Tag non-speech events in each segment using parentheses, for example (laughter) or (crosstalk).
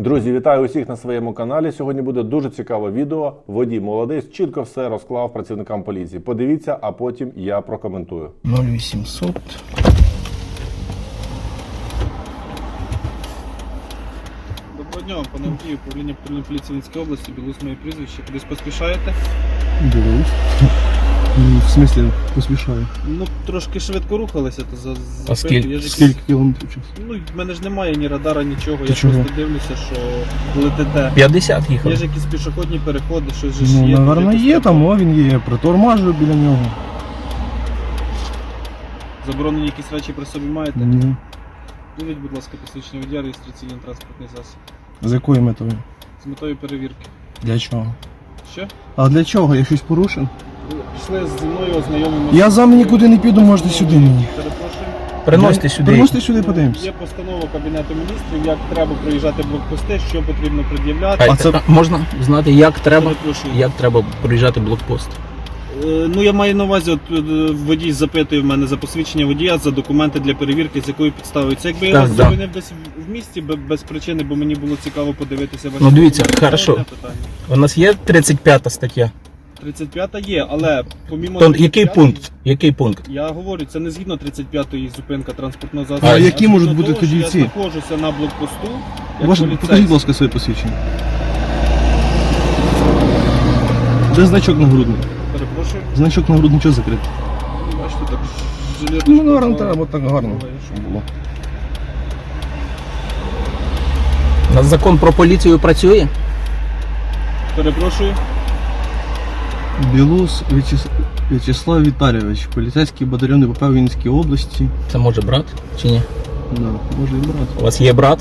Друзі, вітаю усіх на своєму каналі. Сьогодні буде дуже цікаве відео. Водій молодець чітко все розклав працівникам поліції. Подивіться, а потім я прокоментую. 0800. Доброго дня, пане Андрію, управління поліції Вінської області, білус моє прізвище. Кудись поспішаєте? Білорусь. Ну, В смысле, поспішаю. Ну, трошки швидко рухалися, то за, за А скільки, я ж якийсь- скільки кілометрів час? Ну, в мене ж немає ні радара, нічого. Ти я чого? просто дивлюся, що летите. 50 Є ж якісь пішохідні переходи, щось же ж Ну, є. наверно, якісь є там, о, він є. Притормажую біля нього. Заборонені якісь речі при собі маєте? Ні. Дивіть, будь ласка, посвідчення водія, реєстраційний транспортний засіб. З якою метою? З метою перевірки. Для чого? Що? А для чого? Я щось порушив? Пішли зі мною ознайомимося. Я з вами нікуди не піду, можете сюди мені. Перепрошую. Приносьте сюди. Приносите сюди, подивимось. Є постанова Кабінету міністрів, як треба проїжджати блокпости, що потрібно пред'являти. А А це- можна знати, як треба, Перепрошую. як треба проїжджати блокпост. Е, Ну я маю на увазі, от е, водій запитує в мене за посвідчення водія, за документи для перевірки, з якою підставою. Це якби я Так, вас да. зупинив десь в- в місті бе- без причини, бо мені було цікаво подивитися ваші Ну, дивіться, документи. Це хорошо. одне питання. У нас є 35 стаття. 35 є, але помімо То 35-ї, пункт? Який пункт? Я говорю, це не згідно 35-ї зупинка транспортного засобу. А які згідно можуть бути того, тоді що ці? Я знаходжуся на блокпосту. як Ваше, покажіть, будь ласка, своє посвідчення. Де значок на нагрудний? Перепрошую. Значок на нагрудний чого закритий? Бачите, так жилеточка. Ну, наверно, була. треба так гарно. Буває, що було. У нас закон про поліцію працює? Перепрошую. Білус Вячес... Вячеслав Віталійович, поліцейський батальйон ВП в Вінницькій області. Це може брат чи ні? Да, може і брат. У вас є брат?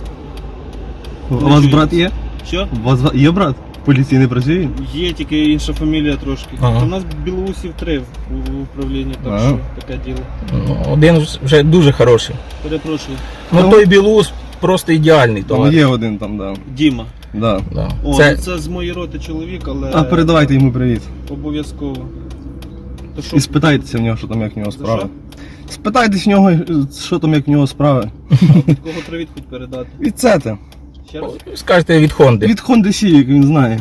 У вас брат є? Що? У вас є брат? Поліції не працює? Є тільки інша фамілія трошки. Ага. У нас білоусів три в, в управлінні, так Ага. що таке діло. Ну, один вже дуже хороший. Перепрошую. Ну Ну. той білус просто ідеальний Там товар. є один там, да. Діма. Да. Да. О, Це, це... це з моєї роти чоловік, але А передавайте йому привіт. обов'язково. То що? І спитайтеся в нього, що там як в нього За справи. Спитайтесь в нього, що там як в нього справи. А від (laughs) кого привіт хоч передати? Від. Ще раз? скажете від Хонди. Від Honda Civic, він знає.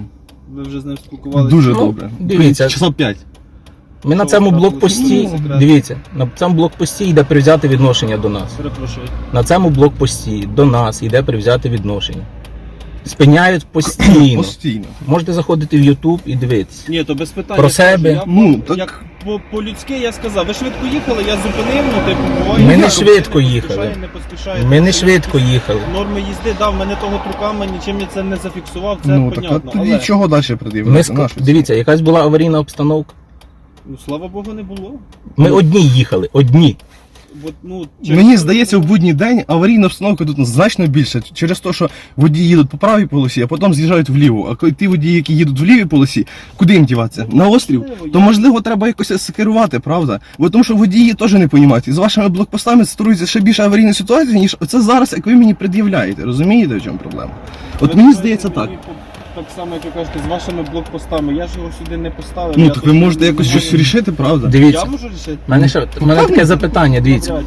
Ви вже з ним спілкувалися? Дуже Ну, добре. дивіться. Часа 5. Ми на цьому блокпості, Ну, дивіться, на цьому блокпості йде привзяти відношення до нас. Перепрошую. На цьому блокпості до нас йде привзяти відношення. Спиняють постійно. (clears throat) Постійно. Можете заходити в YouTube і дивитися. Ні, то без питань. Про себе? Я, Ну, так- як по, по-людськи я сказав, ви швидко їхали, я зупинив, ну типу, буває. Ми не так, швидко не їхали. Не. Ми не швидко їхали. Норми їзди дав, мене того труками, нічим я це не зафіксував, це ну, так, а понятно. тоді але, чого далі Ми пред'являти? ск... Нащо це? Дивіться, якась була аварійна обстановка. ну, слава Богу, не було. Ми одні їхали, одні. Бо, ну, через Мені здається, в будній день аварійна обстановка тут значно більше через те, що водії їдуть по правій полосі, а потім з'їжджають вліво. А коли ті водії, які їдуть в лівій полосі, куди їм діватися? На острів? То можливо треба якось скерувати, правда? Бо тому що водії теж не розуміють. І з вашими блокпостами створюється ще більше аварійна ситуація, ніж це зараз, як ви мені пред'являєте. Розумієте, в чому проблема? От мені здається так. Так само, як ви кажете, з вашими блокпостами. Я ж його сюди не поставив. Ну я так тут ви можете якось щось рішити, правда? Я Дивіться. можу рішити? У мене ще у мене таке запитання, дивіться.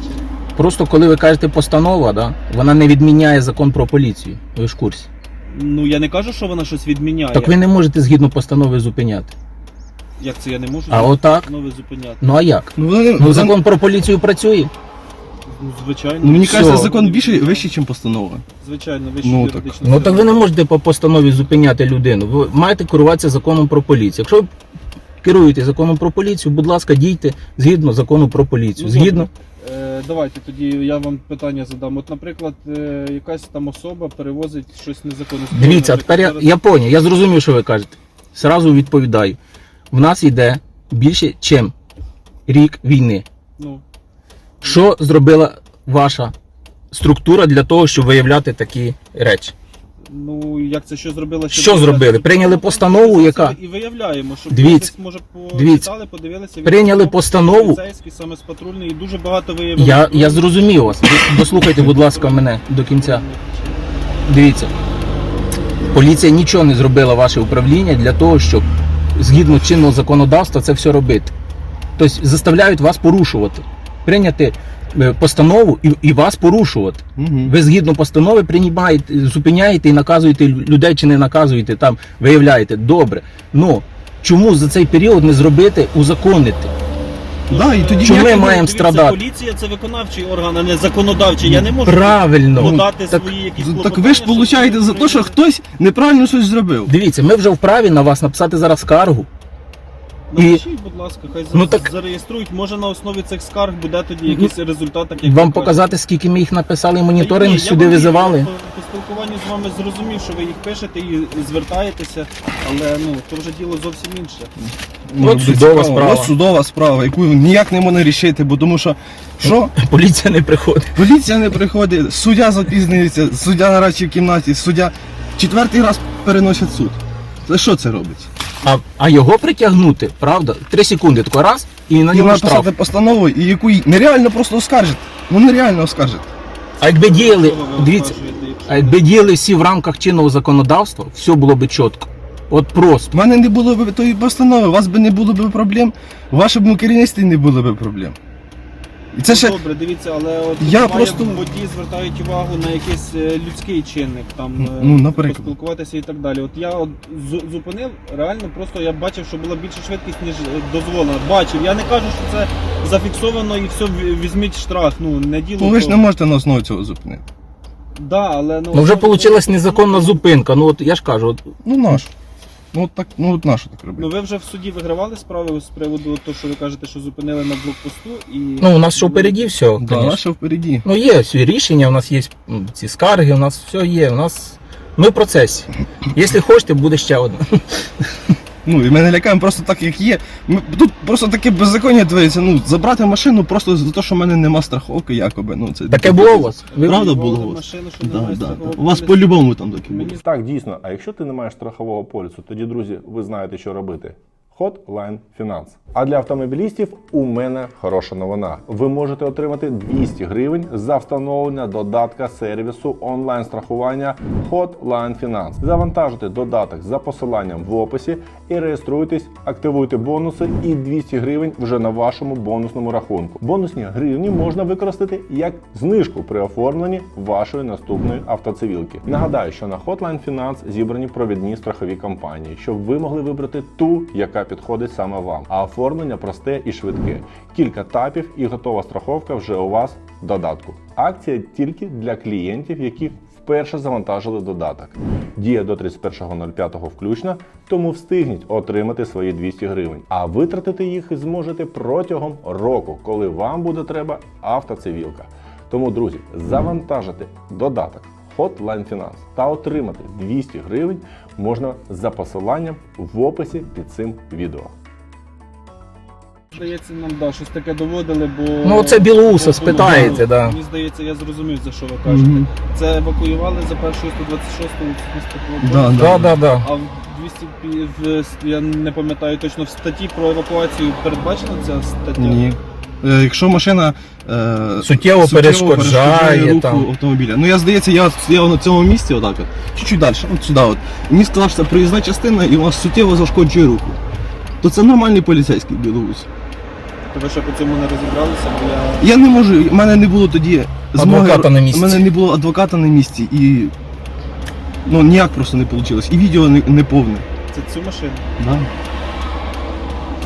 Просто коли ви кажете постанова, да, вона не відміняє закон про поліцію. Ви ж в курсі. Ну я не кажу, що вона щось відміняє. Так ви не можете згідно постанови зупиняти. Як це я не можу? А отак? Зупиняти. Ну а як? Ну, вони- Ну вони- закон про поліцію працює. Ну, звичайно. ну мені Все. кажеться, закон більше вищий, ніж постанова. Звичайно, вищу Ну, так. юридичну Ну так ви не можете по постанові зупиняти людину. Ви маєте керуватися законом про поліцію. Якщо ви керуєте законом про поліцію, будь ласка, дійте згідно закону про поліцію. Ну, Згідно. Е, давайте тоді я вам питання задам. От, наприклад, е, якась там особа перевозить щось незаконне. Дивіться, а тепер я, Зараз- я поняв, я зрозумів, що ви кажете. Сразу відповідаю. В нас йде більше, чим рік війни. Ну, Що зробила ваша структура для того, щоб виявляти такі речі? ну як це що зробила? щоб Що зробили? Прийняли постанову, яка? І виявляємо, щоб Дивіться, може почитали, подивилися. Прийняли постанову. Саме з патрульної, і дуже багато виявили. Я, я зрозумів вас. Дослухайте, будь ласка, мене до кінця. Дивіться, поліція нічого не зробила ваше управління для того, щоб згідно чинного законодавства це все робити. Тобто заставляють вас порушувати, прийняти е, постанову і, і вас порушувати. Угу. Ви згідно постанови приймаєте, зупиняєте і наказуєте людей чи не наказуєте, там виявляєте. Добре. Ну чому за цей період не зробити узаконити? Да, і тоді Чому ми маємо Дивіться, страдати? Поліція це виконавчий орган, а не законодавчий. Я не можу Правильно. подати Так, свої якісь Так ви ж получаєте за те, що хтось неправильно щось зробив. дивіться, ми вже вправі на вас написати зараз скаргу. І- Напишіть, будь ласка, хай Ну, ну, так- зареєструють. Може на основі цих скарг буде тоді якийсь результат, так як Вам ви показати, скільки ми їх написали, моніторинг ні, сюди визивали. По, по спілкуванню з вами зрозумів, що ви їх пишете і звертаєтеся, але ну то вже діло зовсім інше. Ну, От судова справа. Ось судова справа, яку ніяк не можна рішити, бо тому що що? (laughs) Поліція не приходить. Поліція не приходить, суддя запізнюється, суддя на радчій кімнаті, суддя четвертий раз переносять суд. Це що це робить? А, а його притягнути, правда? Три секунди, тако раз, і на І нього написати постанову, і яку нереально просто оскаржити. Ну нереально оскаржити. А якби діяли, дивіться, а якби діяли всі в рамках чинного законодавства, все було би чітко. От просто. У мене не було б тої постанови, у вас би не було б проблем, у вашому керівництві не було б проблем. І це ще. Добре, дивіться, але от Я буває, просто- водії звертають увагу на якийсь е, людський чинник, там е, Ну, наприклад. поспілкуватися і так далі. От я от зупинив, реально просто я бачив, що була більша швидкість, ніж е, дозволено. Бачив. Я не кажу, що це зафіксовано і все візьміть штраф. Ну не діло. Ну ви ж не можете на основі цього зупинити. Да, але ну, Ну вже ну, вийшла незаконна зупинка. Ну от я ж кажу, от, Ну наш. Ну от так, ну от нащо так робити? Ну ви вже в суді вигравали справи з приводу того, що ви кажете, що зупинили на блокпосту і ну у нас що впереді все, Да, нас наше впереді. Ну є всі рішення, у нас є м, ці скарги, у нас все є. У нас ми в процесі. Якщо хочете, буде ще одна. (laughs) Ну і ми не лякаємо просто так, як є. Ми, тут просто таке беззаконня дивиться. Ну, забрати машину просто за те, що в мене нема страховки, якоби. Ну, це Таке було у вас. Ви Правда було у вас? машину, що Да, немає да, да. У вас по-любому там документи. Так, дійсно. А якщо ти не маєш страхового полісу, тоді, друзі, ви знаєте, що робити. Hotline Finance. А для автомобілістів у мене хороша новина. Ви можете отримати 200 гривень за встановлення додатка сервісу онлайн-страхування Hotline Finance. Завантажуйте додаток за посиланням в описі і реєструйтесь, активуйте бонуси і 200 гривень вже на вашому бонусному рахунку. Бонусні гривні можна використати як знижку при оформленні вашої наступної автоцивілки. Нагадаю, що на Hotline Finance зібрані провідні страхові компанії, щоб ви могли вибрати ту, яка підходить саме вам. А оформлення просте і швидке. Кілька тапів і готова страховка вже у вас в додатку. Акція тільки для клієнтів, які вперше завантажили додаток. Діє до 31.05 включно, тому встигніть отримати свої 200 гривень. А витратити їх зможете протягом року, коли вам буде треба автоцивілка. Тому, друзі, завантажити додаток Hotline Finance та отримати 200 гривень можна за посиланням в описі під цим відео. Здається, нам да, щось таке доводили, бо. Ну, це Білоуса, спитаєте, да. Мені здається, я зрозумів, за що ви кажете. Мгм. Це евакуювали за першою 126 Да, Да, да, да. А в 200 пі- в я не пам'ятаю точно в статті про евакуацію передбачена ця стаття? Ні. Е, якщо машина е, Суттєво перешкоджає, руху там. автомобіля. Ну я здається, я стояв на цьому місці, отак от, чуть-чуть далі, от сюди. От. Мені сказав, що це проїзна частина і у вас суттєво зашкоджує руху. То це нормальний поліцейський білорус. То ви ще по цьому не розібралися, бо я. Я не можу, в мене не було тоді Адвоката на місці. У мене не було адвоката на місці і. Ну ніяк просто не вийшло. І відео не, не повне. Це цю машину. Да.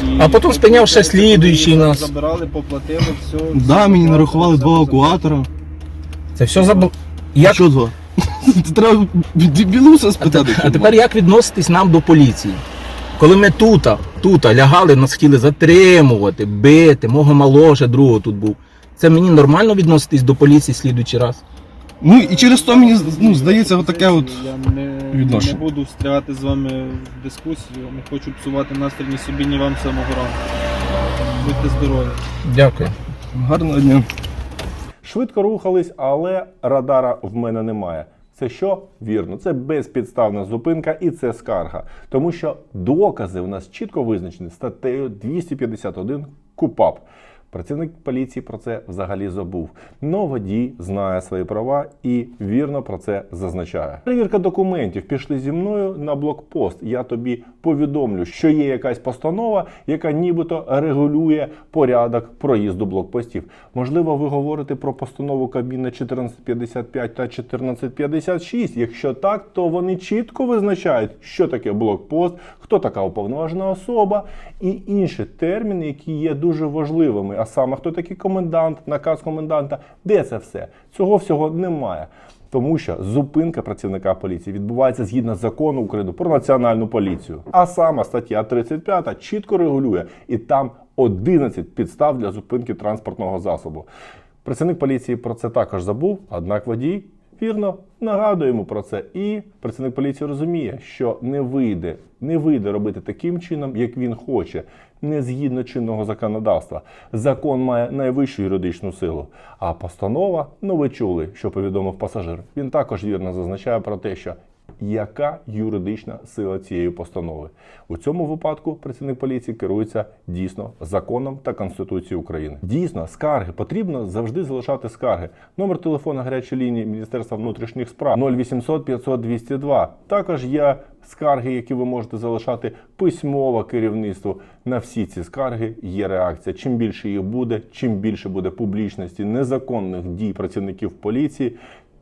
І А потім спиняв ще слідуючий нас. Забирали, поплатили, все. Да, мені нарахували два евакуатора. Це все заб... А Як... що два? Це (laughs) Треба білуса спитати. А тепер як відноситись нам до поліції? Коли ми тут, тут лягали, нас хотіли затримувати, бити, мого малого ще другого тут був. Це мені нормально відноситись до поліції слідуючий раз? Ну і через то мені ну, здається, отаке от. Я не, не буду встрягати з вами в дискусію, не хочу псувати настрій ні собі, ні вам самого ранку. Будьте здорові. Дякую. Гарного дня. Швидко рухались, але радара в мене немає. Це що? Вірно, це безпідставна зупинка і це скарга. Тому що докази у нас чітко визначені статтею 251 КУПАП. Працівник поліції про це взагалі забув. Но водій знає свої права і вірно про це зазначає. Перевірка документів. Пішли зі мною на блокпост. Я тобі повідомлю, що є якась постанова, яка нібито регулює порядок проїзду блокпостів. Можливо, ви говорите про постанову Кабміна 1455 та 1456. Якщо так, то вони чітко визначають, що таке блокпост, хто така уповноважена особа і інші терміни, які є дуже важливими. А саме хто такий комендант, наказ коменданта, де це все? Цього всього немає. Тому що зупинка працівника поліції відбувається згідно закону України про національну поліцію. А саме стаття 35 чітко регулює, і там 11 підстав для зупинки транспортного засобу. Працівник поліції про це також забув, однак водій вірно нагадуємо про це. І працівник поліції розуміє, що не вийде, не вийде робити таким чином, як він хоче, не згідно чинного законодавства. Закон має найвищу юридичну силу. А постанова, ну ви чули, що повідомив пасажир. Він також вірно зазначає про те, що яка юридична сила цієї постанови. У цьому випадку працівник поліції керується дійсно законом та Конституцією України. Дійсно, скарги потрібно завжди залишати скарги. Номер телефону гарячої лінії Міністерства внутрішніх справ 0800 500 202. Також є скарги, які ви можете залишати письмово керівництву. На всі ці скарги є реакція. Чим більше їх буде, чим більше буде публічності незаконних дій працівників поліції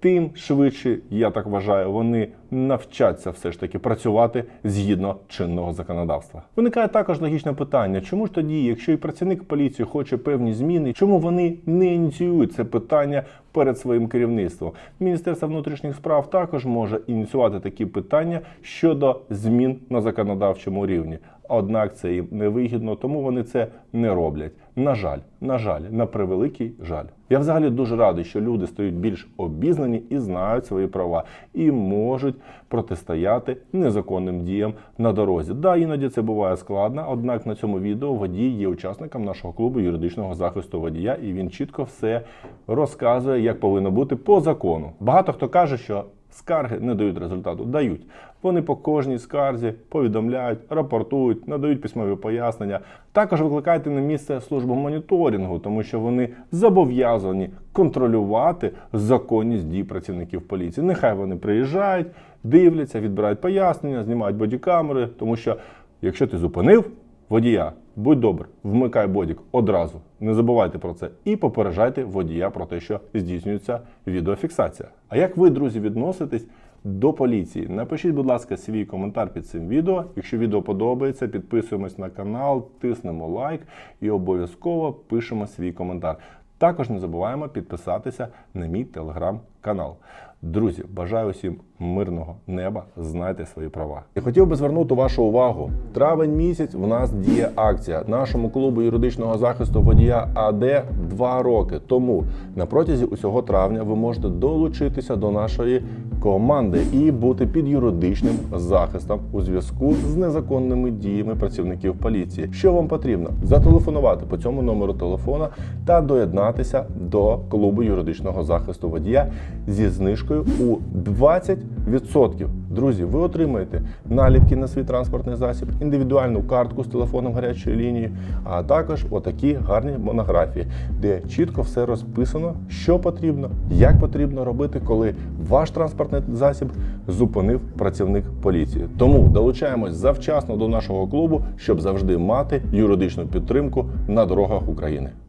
тим швидше, я так вважаю, вони навчаться все ж таки працювати згідно чинного законодавства. Виникає також логічне питання: чому ж тоді, якщо і працівник поліції хоче певні зміни, чому вони не ініціюють це питання перед своїм керівництвом? Міністерство внутрішніх справ також може ініціювати такі питання щодо змін на законодавчому рівні. Однак це їм невигідно, тому вони це не роблять. На жаль, на жаль, на превеликий жаль. Я взагалі дуже радий, що люди стають більш обізнані і знають свої права, і можуть протистояти незаконним діям на дорозі. Да, іноді це буває складно, однак на цьому відео водій є учасником нашого клубу юридичного захисту водія, і він чітко все розказує, як повинно бути по закону. Багато хто каже, що скарги не дають результату. Дають. Вони по кожній скарзі повідомляють, рапортують, надають письмові пояснення. Також викликайте на місце службу моніторингу, тому що вони зобов'язані контролювати законність дій працівників поліції. Нехай вони приїжджають, дивляться, відбирають пояснення, знімають бодікамери, тому що якщо ти зупинив водія, будь добр, вмикай бодік одразу. Не забувайте про це і попереджайте водія про те, що здійснюється відеофіксація. А як ви, друзі, відноситесь до поліції? Напишіть, будь ласка, свій коментар під цим відео. Якщо відео подобається, підписуємось на канал, тиснемо лайк і обов'язково пишемо свій коментар. Також не забуваємо підписатися на мій телеграм-канал. Друзі, бажаю усім мирного неба, знайте свої права. Я хотів би звернути вашу увагу. Травень місяць в нас діє акція нашому клубу юридичного захисту водія АД 2 роки. Тому на протязі усього травня ви можете долучитися до нашої команди і бути під юридичним захистом у зв'язку з незаконними діями працівників поліції. Що вам потрібно? Зателефонувати по цьому номеру телефона та доєднатися до клубу юридичного захисту водія зі знижкою у 20%. Друзі, ви отримаєте наліпки на свій транспортний засіб, індивідуальну картку з телефоном гарячої лінії, а також отакі гарні монографії, де чітко все розписано, що потрібно, як потрібно робити, коли ваш транспортний засіб зупинив працівник поліції. Тому долучаємось завчасно до нашого клубу, щоб завжди мати юридичну підтримку на дорогах України.